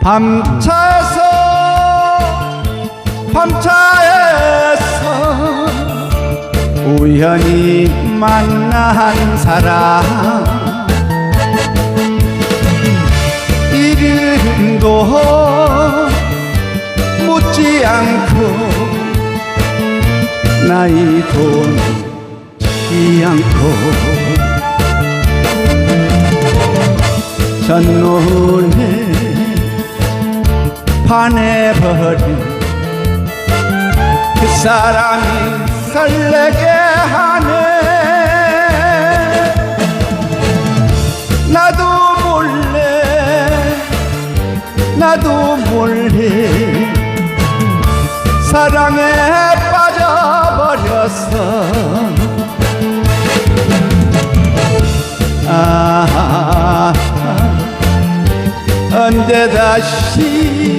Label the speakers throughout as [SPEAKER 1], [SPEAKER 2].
[SPEAKER 1] 밤차에서 밤차에서 우연히 만난 사람. 이름도 묻지 않고 나이도 묻지 않고 첫눈에 반해버린 그 사람이 설레게 하네. 나도 몰래 나도 몰래 사랑에 빠져버렸어 아 언제 다시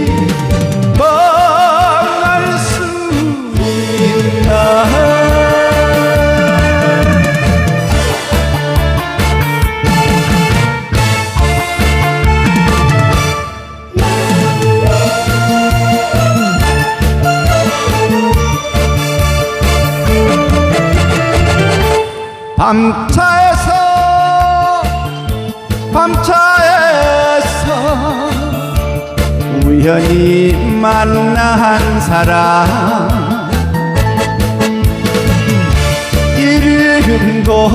[SPEAKER 1] 밤차에서 밤차에서 우연히 만난 사람. 이름도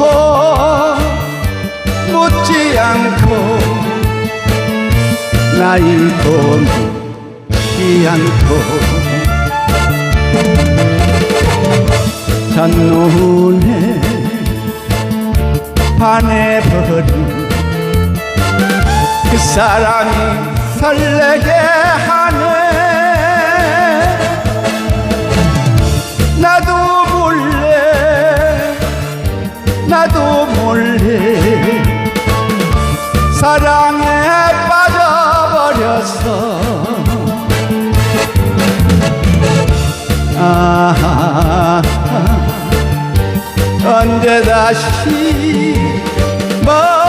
[SPEAKER 1] 묻지 않고 나이도 묻지 않고 첫눈 에 반해버린 그 사람이 설레게 하네. 나도 몰래 나도 몰래 사랑에 빠져버렸어 아 언제 다시 But